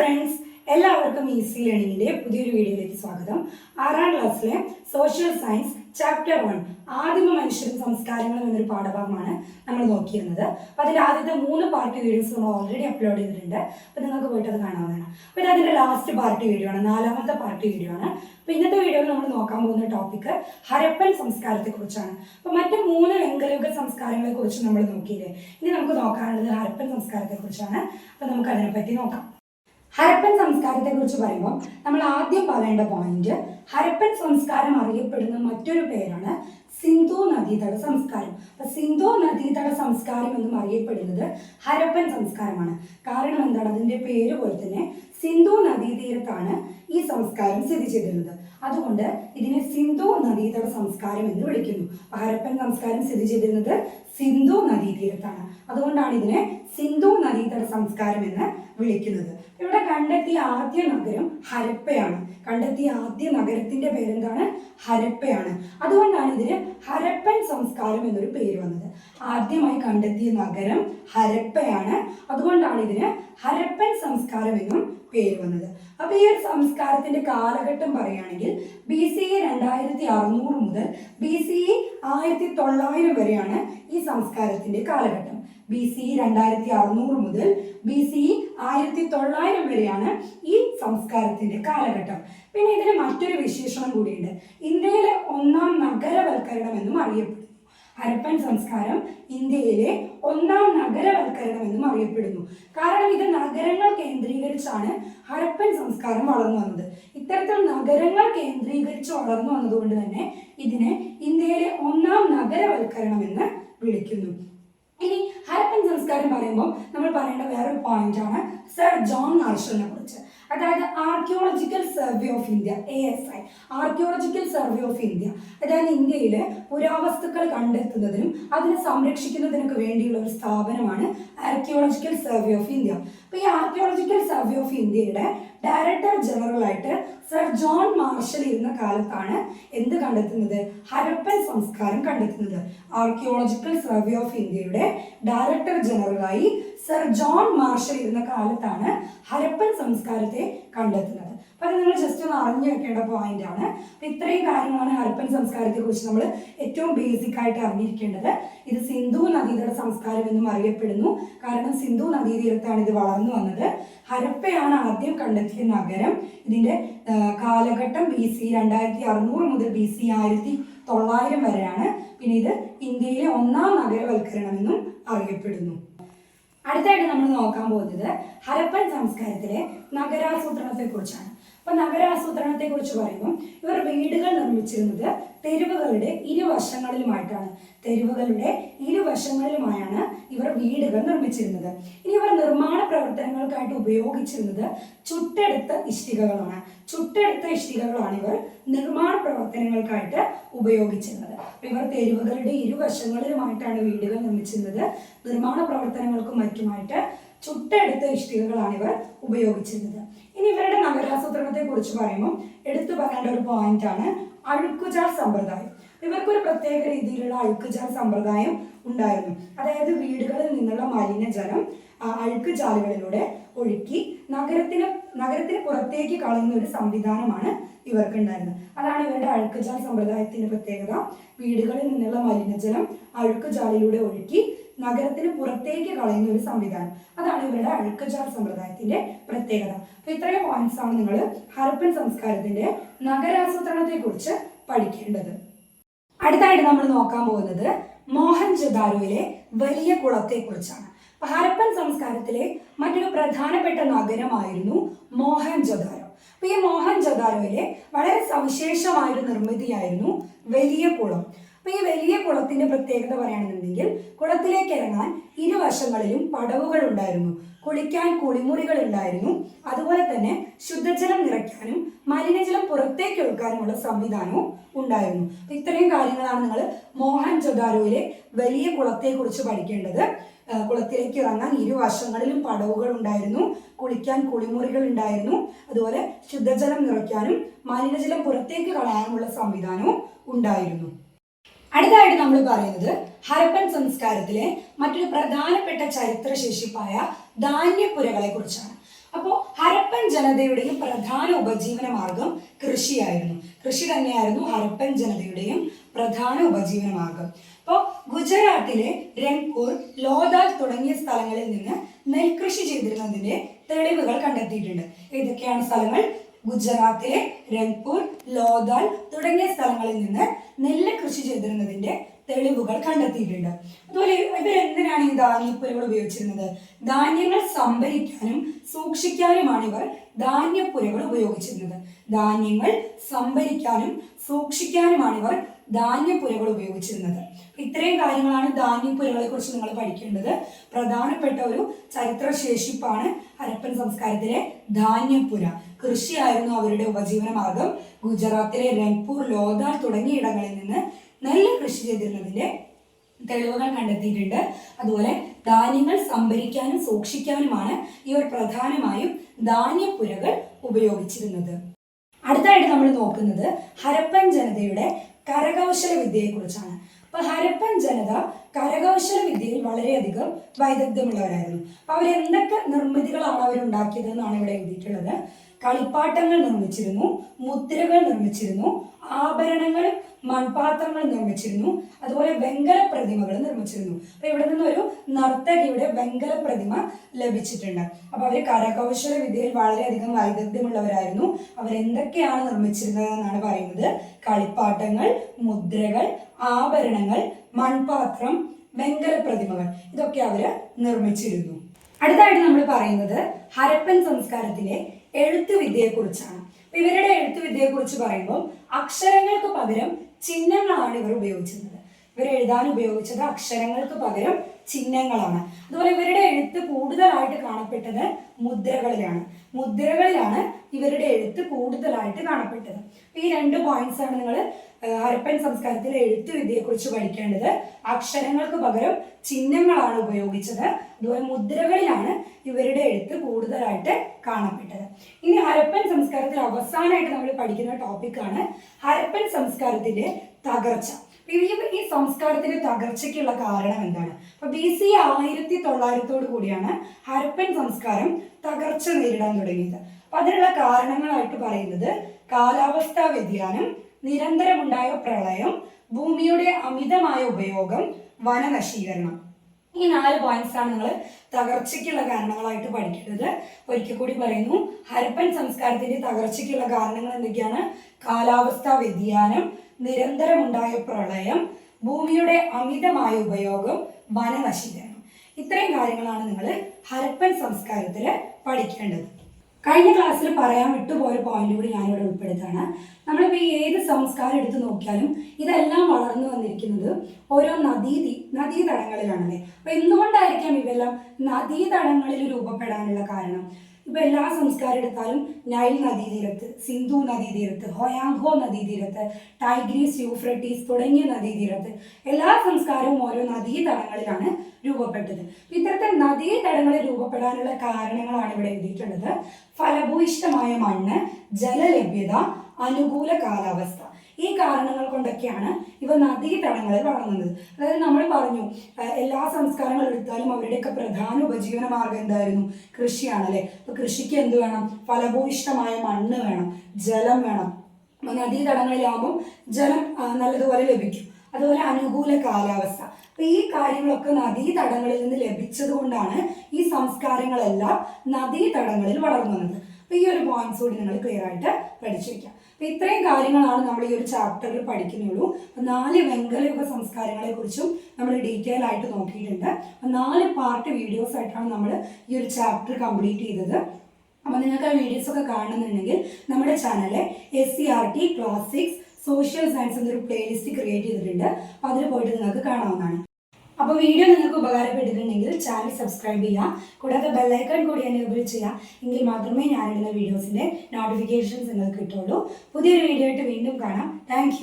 Friends എല്ലാവർക്കും easy ലേണിംഗിന്റെ പുതിയൊരു വീഡിയോയിലേക്ക് സ്വാഗതം. ആറാം ക്ലാസ്സിലെ സോഷ്യൽ സയൻസ് ചാപ്റ്റർ വൺ ആദിമ മനുഷ്യൻ സംസ്കാരങ്ങളും എന്നൊരു പാഠഭാഗമാണ് നമ്മൾ നോക്കിയിരുന്നത്. അപ്പോൾ അതിൽ ആദ്യത്തെ മൂന്ന് പാർട്ട് വീഡിയോസ് നമ്മൾ ഓൾറെഡി അപ്ലോഡ് ചെയ്തിട്ടുണ്ട്. അപ്പോൾ നിങ്ങൾക്ക് പോയിട്ട് അത് കാണാവുന്നതാണ്. അപ്പോൾ ഇത് അതിന്റെ ലാസ്റ്റ് പാർട്ട് വീഡിയോ ആണ് നാലാമത്തെ പാർട്ട് വീഡിയോ ആണ്. അപ്പോൾ ഇന്നത്തെ വീഡിയോയിൽ നമ്മൾ നോക്കാൻ പോകുന്ന ടോപ്പിക്ക് ഹരപ്പൻ സംസ്കാരത്തെക്കുറിച്ചാണ് അപ്പോൾ മറ്റ് മൂന്ന് വെങ്കലയുഗ സംസ്കാരങ്ങളെ കുറിച്ച് നമ്മൾ നോക്കിയില്ലേ? ഇനി നമുക്ക് നോക്കാനുള്ളത് ഹരപ്പൻ സംസ്കാരത്തെക്കുറിച്ചാണ് അപ്പോൾ നമുക്ക് അതിനെപ്പറ്റി നോക്കാം. ഹരപ്പൻ സംസ്കാരത്തെ കുറിച്ച് പറയുമ്പോൾ നമ്മൾ ആദ്യം പറയേണ്ട പോയിന്റ് ഹരപ്പൻ സംസ്കാരം അറിയപ്പെടുന്ന മറ്റൊരു പേരാണ് സിന്ധു നദീതട സംസ്കാരം. അപ്പൊ സിന്ധു നദീതട സംസ്കാരം എന്നും അറിയപ്പെടുന്നത് ഹരപ്പൻ സംസ്കാരമാണ്. കാരണം എന്താണ്? അതിന്റെ പേര് പോലെ തന്നെ സിന്ധു നദീതീരത്താണ് ഈ സംസ്കാരം സ്ഥിതി ചെയ്തിരുന്നത്. അതുകൊണ്ട് ഇതിനെ സിന്ധു നദീതട സംസ്കാരം എന്ന് വിളിക്കുന്നു. ഹരപ്പൻ സംസ്കാരം സ്ഥിതി ചെയ്തിരുന്നത് സിന്ധു നദീതീരത്താണ്. അതുകൊണ്ടാണ് ഇതിനെ സിന്ധു നദീതട സംസ്കാരം എന്ന് വിളിക്കുന്നത്. ഇവിടെ കണ്ടെത്തിയ ആദ്യ നഗരം ഹരപ്പയാണ്. കണ്ടെത്തിയ ആദ്യ നഗരത്തിന്റെ പേരെന്താണ്? ഹരപ്പയാണ്. അതുകൊണ്ടാണ് ഇതിന് ഹരപ്പൻ സംസ്കാരം എന്നൊരു പേര് വന്നത്. ആദ്യമായി കണ്ടെത്തിയ നഗരം ഹരപ്പയാണ്. അതുകൊണ്ടാണ് ഇതിന് ഹരപ്പൻ സംസ്കാരം എന്നും പേര് വന്നത്. അപ്പൊ ഈ ഒരു സംസ്കാരത്തിന്റെ കാലഘട്ടം പറയുകയാണെങ്കിൽ ബി സി ഇ രണ്ടായിരത്തി അറുന്നൂറ് മുതൽ ബി സി ഇ ആയിരത്തി തൊള്ളായിരം വരെയാണ് ഈ സംസ്കാരത്തിന്റെ കാലഘട്ടം. ബി സി ഇ രണ്ടായിരത്തി അറുന്നൂറ് മുതൽ ബി സി ഇ ആയിരത്തി തൊള്ളായിരം വരെയാണ് ഈ സംസ്കാരത്തിന്റെ കാലഘട്ടം. പിന്നെ ഇതിന് മറ്റൊരു വിശേഷണം കൂടിയുണ്ട്. ഇന്ത്യയിലെ ഒന്നാം നഗരവൽക്കരണം എന്നും അറിയപ്പെടുന്നു. ഹരപ്പൻ സംസ്കാരം ഇന്ത്യയിലെ ഒന്നാം നഗരവൽക്കരണം എന്നും അറിയപ്പെടുന്നു. കാരണം ഇത് നഗരങ്ങൾ കേന്ദ്രീകരിച്ചാണ് ഹരപ്പൻ സംസ്കാരം വളർന്നു വന്നത്. ഇത്തരത്തിൽ നഗരങ്ങൾ കേന്ദ്രീകരിച്ച് വളർന്നു വന്നതുകൊണ്ട് തന്നെ ഇതിനെ ഇന്ത്യയിലെ ഒന്നാം നഗരവൽക്കരണം എന്ന് വിളിക്കുന്നു. ഇനി ഹരപ്പൻ സംസ്കാരം പറയുമ്പോൾ നമ്മൾ പറയേണ്ട വേറൊരു പോയിന്റ് ആണ്. സർ ജോൺ മാർഷലിനെ കുറിച്ച്. അതായത് archaeological survey of India A S I archaeological survey of India അതായത് ഇന്ത്യയിലെ പുരാവസ്തുക്കൾ കണ്ടെത്തുന്നതിനും അതിനെ സംരക്ഷിക്കുന്നതിനൊക്കെ വേണ്ടിയുള്ള ഒരു സ്ഥാപനമാണ് ആർക്കിയോളജിക്കൽ സർവേ ഓഫ് ഇന്ത്യ അപ്പോൾ ഈ ആർക്കിയോളജിക്കൽ സർവേ ഓഫ് ഇന്ത്യയുടെ ഡയറക്ടർ ജനറൽ ആയിട്ട് സർ ജോൺ മാർഷൽ ഇരുന്ന കാലത്താണ് എന്ത് കണ്ടെത്തുന്നത്? ഹരപ്പൻ സംസ്കാരം കണ്ടെത്തുന്നത്. ആർക്കിയോളജിക്കൽ സർവേ ഓഫ് ഇന്ത്യയുടെ ഡയറക്ടർ ജനറലായി സർ ജോൺ മാർഷൽ ഇരുന്ന കാലത്താണ് ഹരപ്പൻ സംസ്കാരത്തെ കണ്ടെത്തുന്നത്. അത് നിങ്ങൾ ജസ്റ്റ് ഒന്ന് അറിഞ്ഞു വെക്കേണ്ട പോയിന്റ് ആണ്. അപ്പൊ ഇത്രയും കാര്യങ്ങളാണ് ഹരപ്പൻ സംസ്കാരത്തെ കുറിച്ച് നമ്മൾ ഏറ്റവും ബേസിക് ആയിട്ട് അറിഞ്ഞിരിക്കേണ്ടത്. ഇത് സിന്ധു നദീതട സംസ്കാരം എന്നും അറിയപ്പെടുന്നു. കാരണം സിന്ധു നദീതീരത്താണ് ഇത് വളർന്നു വന്നത്. ഹരപ്പയാണ് ആദ്യം കണ്ടെത്തിയ നഗരം. ഇതിന്റെ കാലഘട്ടം ബി സി രണ്ടായിരത്തി അറുന്നൂറ് മുതൽ ബി സി ആയിരത്തി തൊള്ളായിരം വരെയാണ്. പിന്നെ ഇത് ഇന്ത്യയിലെ ഒന്നാം നഗരവൽക്കരണം എന്നും അറിയപ്പെടുന്നു. അടുത്തായിട്ട് നമ്മൾ നോക്കാൻ പോകുന്നത് ഹരപ്പൻ സംസ്കാരത്തിലെ നഗരാസൂത്രണത്തെ കുറിച്ചാണ് അപ്പൊ നഗരാസൂത്രണത്തെ കുറിച്ച് പറയുന്നു. ഇവർ വീടുകൾ നിർമ്മിച്ചിരുന്നത് തെരുവുകളുടെ ഇരുവശങ്ങളിലുമായിട്ടാണ്. തെരുവുകളുടെ ഇരുവശങ്ങളിലുമായാണ് ഇവർ വീടുകൾ നിർമ്മിച്ചിരുന്നത്. ഇനി ഇവർ നിർമ്മാണ പ്രവർത്തനങ്ങൾക്കായിട്ട് ഉപയോഗിച്ചിരുന്നത് ചുട്ടെടുത്ത ഇഷ്ടികകളാണ്. ചുട്ടെടുത്ത ഇഷ്ടികകളാണ് ഇവർ നിർമ്മാണ പ്രവർത്തനങ്ങൾക്കായിട്ട് ഉപയോഗിച്ചിരുന്നത്. ഇവർ തെരുവുകളുടെ ഇരുവശങ്ങളിലുമായിട്ടാണ് വീടുകൾ നിർമ്മിച്ചിരുന്നത്. നിർമ്മാണ പ്രവർത്തനങ്ങൾക്കും മറ്റുമായിട്ട് ചുട്ടെടുത്ത ഇഷ്ടികകളാണ് ഇവർ ഉപയോഗിച്ചിരുന്നത്. ഇനി ഇവരുടെ നഗരാസൂത്രണത്തെ കുറിച്ച് പറയുമ്പോൾ എടുത്തു പറയേണ്ട ഒരു പോയിന്റ് ആണ് അഴുക്കുചാൽ സമ്പ്രദായം. ഇവർക്കൊരു പ്രത്യേക രീതിയിലുള്ള അഴുക്കുചാൽ സമ്പ്രദായം ഉണ്ടായിരുന്നു. അതായത് വീടുകളിൽ നിന്നുള്ള മലിനജലം അഴുക്കുചാലുകളിലൂടെ ഒഴുക്കി നഗരത്തിന് നഗരത്തിന് പുറത്തേക്ക് കളയുന്ന ഒരു സംവിധാനമാണ് ഇവർക്ക് ഉണ്ടായിരുന്നത് അതാണ് ഇവരുടെ അഴുക്കുചാൽ സമ്പ്രദായത്തിന്റെ പ്രത്യേകത. വീടുകളിൽ നിന്നുള്ള മലിനജലം അഴുക്കുചാലിലൂടെ ഒഴുക്കി നഗരത്തിന് പുറത്തേക്ക് കളയുന്ന ഒരു സംവിധാനം. അതാണ് ഇവരുടെ അഴുക്കുചാൽ സമ്പ്രദായത്തിന്റെ പ്രത്യേകത. അപ്പൊ ഇത്രയും പോയിന്റ്സ് ആണ് നിങ്ങൾ ഹരപ്പൻ സംസ്കാരത്തിന്റെ നഗരാസൂത്രണത്തെ കുറിച്ച് പഠിക്കേണ്ടത്. അടുത്തായിട്ട് നമ്മൾ നോക്കാൻ പോകുന്നത് മോഹൻജദാരോയിലെ വലിയ കുളത്തെ കുറിച്ചാണ് ഹരപ്പൻ സംസ്കാരത്തിലെ മറ്റൊരു പ്രധാനപ്പെട്ട നഗരമായിരുന്നു മോഹൻജദാരോ അപ്പൊ ഈ മോഹൻജദാരോയിലെ വളരെ സവിശേഷമായൊരു നിർമ്മിതിയായിരുന്നു വലിയ കുളം. അപ്പൊ ഈ വലിയ കുളത്തിന്റെ പ്രത്യേകത പറയുകയാണെന്നുണ്ടെങ്കിൽ കുളത്തിലേക്ക് ഇറങ്ങാൻ ഇരുവശങ്ങളിലും പടവുകൾ ഉണ്ടായിരുന്നു. കുളിക്കാൻ കുളിമുറികൾ ഉണ്ടായിരുന്നു. അതുപോലെ തന്നെ ശുദ്ധജലം നിറയ്ക്കാനും മലിനജലം പുറത്തേക്ക് ഒഴുക്കാനുമുള്ള സംവിധാനവും ഉണ്ടായിരുന്നു. ഇത്രയും കാര്യങ്ങളാണ് നിങ്ങൾ മോഹൻ ജൊദാരോയിലെ വലിയ കുളത്തെക്കുറിച്ച് പഠിക്കേണ്ടത്. കുളത്തിലേക്ക് ഇറങ്ങാൻ ഇരുവശങ്ങളിലും പടവുകൾ ഉണ്ടായിരുന്നു. കുളിക്കാൻ കുളിമുറികൾ ഉണ്ടായിരുന്നു. അതുപോലെ ശുദ്ധജലം നിറയ്ക്കാനും മലിനജലം പുറത്തേക്ക് കളയാനുമുള്ള സംവിധാനവും ഉണ്ടായിരുന്നു. അടുത്തായിട്ട് നമ്മൾ പറയുന്നത് ഹരപ്പൻ സംസ്കാരത്തിലെ മറ്റൊരു പ്രധാനപ്പെട്ട ചരിത്രശേഷിപ്പായ ധാന്യപ്പുരകളെ കുറിച്ചാണ് അപ്പോൾ ഹരപ്പൻ ജനതയുടെയും പ്രധാന ഉപജീവന മാർഗം കൃഷിയായിരുന്നു. കൃഷി തന്നെയായിരുന്നു ഹരപ്പൻ ജനതയുടെയും പ്രധാന ഉപജീവന മാർഗം. അപ്പോൾ ഗുജറാത്തിലെ രൺപൂർ ലോതാൽ തുടങ്ങിയ സ്ഥലങ്ങളിൽ നിന്ന് നെൽകൃഷി ചെയ്തിരുന്നതിന്റെ തെളിവുകൾ കണ്ടെത്തിയിട്ടുണ്ട്. ഏതൊക്കെയാണ് സ്ഥലങ്ങൾ? ഗുജറാത്തിലെ രൺപൂർ ലോതാൽ തുടങ്ങിയ സ്ഥലങ്ങളിൽ നിന്ന് നെല്ല് കൃഷി ചെയ്തിരുന്നതിന്റെ തെളിവുകൾ കണ്ടെത്തിയിട്ടുണ്ട്. അതുപോലെ ഇവരെന്തിനാണ് ഈ ധാന്യപ്പുരകൾ ഉപയോഗിച്ചിരുന്നത്? ധാന്യങ്ങൾ സംഭരിക്കാനും സൂക്ഷിക്കാനുമാണ് ഇവർ ധാന്യപ്പുരകൾ ഉപയോഗിച്ചിരുന്നത്. ധാന്യങ്ങൾ സംഭരിക്കാനും സൂക്ഷിക്കാനുമാണ് ഇവർ ധാന്യപ്പുരകൾ ഉപയോഗിച്ചിരുന്നത്. ഇത്രയും കാര്യങ്ങളാണ് ധാന്യപ്പുരകളെ കുറിച്ച് നിങ്ങൾ പഠിക്കേണ്ടത്. പ്രധാനപ്പെട്ട ഒരു ചരിത്രശേഷിപ്പാണ് ഹരപ്പൻ സംസ്കാരത്തിലെ ധാന്യപ്പുര. കൃഷിയായിരുന്നു അവരുടെ ഉപജീവന മാർഗം ഗുജറാത്തിലെ രൺപൂർ ലോതാൽ തുടങ്ങിയ ഇടങ്ങളിൽ നിന്ന് നെല്ല് കൃഷി ചെയ്തിരുന്നതിന്റെ തെളിവുകൾ കണ്ടെത്തിയിട്ടുണ്ട്. അതുപോലെ ധാന്യങ്ങൾ സംഭരിക്കാനും സൂക്ഷിക്കാനുമാണ് ഇവർ പ്രധാനമായും ധാന്യപ്പുരകൾ ഉപയോഗിച്ചിരുന്നത്. അടുത്തായിട്ട് നമ്മൾ നോക്കുന്നത് ഹരപ്പൻ ജനതയുടെ കരകൗശല വിദ്യയെക്കുറിച്ചാണ് അപ്പൊ ഹരപ്പൻ ജനത കരകൗശല വിദ്യയിൽ വളരെയധികം വൈദഗ്ധ്യമുള്ളവരായിരുന്നു. അപ്പൊ അവരെന്തൊക്കെ നിർമ്മിതികളാണ് അവരുണ്ടാക്കിയത് എന്നാണ് ഇവിടെ എഴുതിയിട്ടുള്ളത്. കളിപ്പാട്ടങ്ങൾ നിർമ്മിച്ചിരുന്നു മുദ്രകൾ നിർമ്മിച്ചിരുന്നു ആഭരണങ്ങൾ മൺപാത്രങ്ങൾ നിർമ്മിച്ചിരുന്നു അതുപോലെ വെങ്കല പ്രതിമകൾ നിർമ്മിച്ചിരുന്നു. അപ്പൊ ഇവിടെ നിന്നൊരു നർത്തകിയുടെ വെങ്കല പ്രതിമ ലഭിച്ചിട്ടുണ്ട്. അപ്പൊ അവർ കരകൗശല വിദ്യയിൽ വളരെയധികം വൈദഗ്ധ്യമുള്ളവരായിരുന്നു. അവരെന്തൊക്കെയാണ് നിർമ്മിച്ചിരുന്നത് എന്നാണ് പറയുന്നത്. കളിപ്പാട്ടങ്ങൾ മുദ്രകൾ ആഭരണങ്ങൾ മൺപാത്രം വെങ്കല പ്രതിമകൾ ഇതൊക്കെ അവർ നിർമ്മിച്ചിരുന്നു. അടുത്തായിട്ട് നമ്മൾ പറയുന്നത് ഹരപ്പൻ സംസ്കാരത്തിലെ എഴുത്ത് വിദ്യയെക്കുറിച്ചാണ്. ഇവരുടെ എഴുത്ത് വിദ്യയെക്കുറിച്ച് പറയുമ്പോൾ അക്ഷരങ്ങൾക്ക് പകരം ചിഹ്നങ്ങളാണ് ഇവർ ഉപയോഗിച്ചിരുന്നത്. ഇവർ എഴുതാൻ ഉപയോഗിച്ചത് അക്ഷരങ്ങൾക്ക് പകരം ചിഹ്നങ്ങളാണ്. അതുപോലെ ഇവരുടെ എഴുത്ത് കൂടുതലായിട്ട് കാണപ്പെട്ടത് മുദ്രകളിലാണ്. മുദ്രകളിലാണ് ഇവരുടെ എഴുത്ത് കൂടുതലായിട്ട് കാണപ്പെട്ടത്. ഈ രണ്ട് പോയിന്റ്സ് ആണ് നിങ്ങൾ ഹരപ്പൻ സംസ്കാരത്തിലെ എഴുത്തുവിദ്യയെ വിദ്യയെക്കുറിച്ച് പഠിക്കേണ്ടത് അക്ഷരങ്ങൾക്ക് പകരം ചിഹ്നങ്ങളാണ് ഉപയോഗിച്ചത്. അതുപോലെ മുദ്രകളിലാണ് ഇവരുടെ എഴുത്ത് കൂടുതലായിട്ട് കാണപ്പെട്ടത്. ഇനി ഹരപ്പൻ സംസ്കാരത്തിൽ അവസാനമായിട്ട് നമ്മൾ പഠിക്കുന്ന ടോപ്പിക്കാണ് ഹരപ്പൻ സംസ്കാരത്തിന്റെ തകർച്ച. ഈ സംസ്കാരത്തിന്റെ തകർച്ചയ്ക്കുള്ള കാരണം എന്താണ്? അപ്പൊ ബി സി ആയിരത്തി തൊള്ളായിരത്തോടു കൂടിയാണ് ഹരപ്പൻ സംസ്കാരം തകർച്ച നേരിടാൻ തുടങ്ങിയത്. അപ്പൊ അതിനുള്ള കാരണങ്ങളായിട്ട് പറയുന്നത് കാലാവസ്ഥാ വ്യതിയാനം നിരന്തരമുണ്ടായ പ്രളയം ഭൂമിയുടെ അമിതമായ ഉപയോഗം വനനശീകരണം. ഈ നാല് പോയിന്റ്സ് ആണ് നിങ്ങൾ തകർച്ചയ്ക്കുള്ള കാരണങ്ങളായിട്ട് പഠിക്കേണ്ടത് ഒരിക്കൽ കൂടി പറയുന്നു ഹരപ്പൻ സംസ്കാരത്തിന്റെ തകർച്ചയ്ക്കുള്ള കാരണങ്ങൾ എന്തൊക്കെയാണ്? കാലാവസ്ഥാ വ്യതിയാനം നിരന്തരമുണ്ടായ പ്രളയം ഭൂമിയുടെ അമിതമായ ഉപയോഗം വനനശീകരണം. ഇത്രയും കാര്യങ്ങളാണ് നിങ്ങൾ ഹരപ്പൻ സംസ്കാരത്തിൽ പഠിക്കേണ്ടത്. കഴിഞ്ഞ ക്ലാസ്സിൽ പറയാൻ വിട്ടുപോയ പോയിന്റ് കൂടി ഞാനിവിടെ ഉൾപ്പെടുത്താണ് നമ്മളിപ്പോൾ ഏത് സംസ്കാരം എടുത്തു നോക്കിയാലും ഇതെല്ലാം വളർന്നു വന്നിരിക്കുന്നത് ഓരോ നദീ നദീതടങ്ങളിലാണല്ലേ? അപ്പോൾ എന്തുകൊണ്ടായിരിക്കാം ഇവയെല്ലാം നദീതടങ്ങളിൽ രൂപപ്പെടാനുള്ള കാരണം? ഇപ്പൊ എല്ലാ സംസ്കാരം എടുത്താലും നൈൽ നദീതീരത്ത് സിന്ധു നദീതീരത്ത് ഹൊയാങ്ഹോ നദീതീരത്ത് ടൈഗ്രീസ് യൂഫ്രട്ടീസ് തുടങ്ങിയ നദീതീരത്ത് എല്ലാ സംസ്കാരവും ഓരോ നദീതടങ്ങളിലാണ് രൂപപ്പെട്ടത്. ഇത്തരത്തിൽ നദീതടങ്ങളിൽ രൂപപ്പെടാനുള്ള കാരണങ്ങളാണ് ഇവിടെ എഴുതിയിട്ടുള്ളത്. ഫലഭൂയിഷ്ടമായ മണ്ണ് ജലലഭ്യത അനുകൂല കാലാവസ്ഥ ഈ കാരണങ്ങൾ കൊണ്ടൊക്കെയാണ് ഇവ നദീതടങ്ങളിൽ വളർന്നത്. അതായത് നമ്മൾ പറഞ്ഞു എല്ലാ സംസ്കാരങ്ങൾ എടുത്താലും അവരുടെയൊക്കെ പ്രധാന ഉപജീവന മാർഗം എന്തായിരുന്നു? കൃഷിയാണ് കൃഷിയാണല്ലേ. അപ്പൊ കൃഷിക്ക് എന്ത് വേണം? ഫലഭൂയിഷ്ടമായ മണ്ണ് വേണം ജലം വേണം. അപ്പൊ നദീതടങ്ങളിലാകുമ്പം ജലം നല്ലതുപോലെ ലഭിക്കും. അതുപോലെ അനുകൂല കാലാവസ്ഥ. അപ്പൊ ഈ കാര്യങ്ങളൊക്കെ നദീതടങ്ങളിൽ നിന്ന് ലഭിച്ചത് കൊണ്ടാണ് ഈ സംസ്കാരങ്ങളെല്ലാം നദീതടങ്ങളിൽ വളർന്നു വന്നത് അപ്പൊ ഈ ഒരു പോയിന്റ്സ് കൂടി നിങ്ങൾ ക്ലിയർ ആയിട്ട് പഠിച്ചു വെക്കാം. അപ്പൊ ഇത്രയും കാര്യങ്ങളാണ് നമ്മൾ ഈ ഒരു ചാപ്റ്ററിൽ പഠിക്കുന്നുള്ളൂ. അപ്പോൾ നാല് സംസ്കാരങ്ങളെ കുറിച്ചും നമ്മൾ ഡീറ്റെയിൽ ആയിട്ട് നോക്കിയിട്ടുണ്ട്. അപ്പോൾ നാല് പാർട്ട് വീഡിയോസ് ആയിട്ടാണ് നമ്മൾ ഈ ഒരു ചാപ്റ്റർ കംപ്ലീറ്റ് ചെയ്തത്. അപ്പോൾ നിങ്ങൾക്ക് ആ വീഡിയോസ് ഒക്കെ കാണുന്നുണ്ടെങ്കിൽ നമ്മുടെ channel S C R T class six social science എന്നൊരു പ്ലേലിസ്റ്റ് ക്രിയേറ്റ് ചെയ്തിട്ടുണ്ട്. അപ്പോൾ അതിൽ പോയിട്ട് നിങ്ങൾക്ക് കാണാവുന്നതാണ്. അപ്പോൾ വീഡിയോ നിങ്ങൾക്ക് ഉപകാരപ്പെട്ടിട്ടുണ്ടെങ്കിൽ ചാനൽ സബ്സ്ക്രൈബ് ചെയ്യുക. കൂടാതെ ബെല്ലൈക്കൺ കൂടി എനേബിൾ ചെയ്യാം എങ്കിൽ മാത്രമേ ഞാനിടുന്ന വീഡിയോസിന്റെ നോട്ടിഫിക്കേഷൻസ് നിങ്ങൾക്ക് കിട്ടുള്ളൂ പുതിയൊരു വീഡിയോ ആയിട്ട് വീണ്ടും കാണാം. താങ്ക്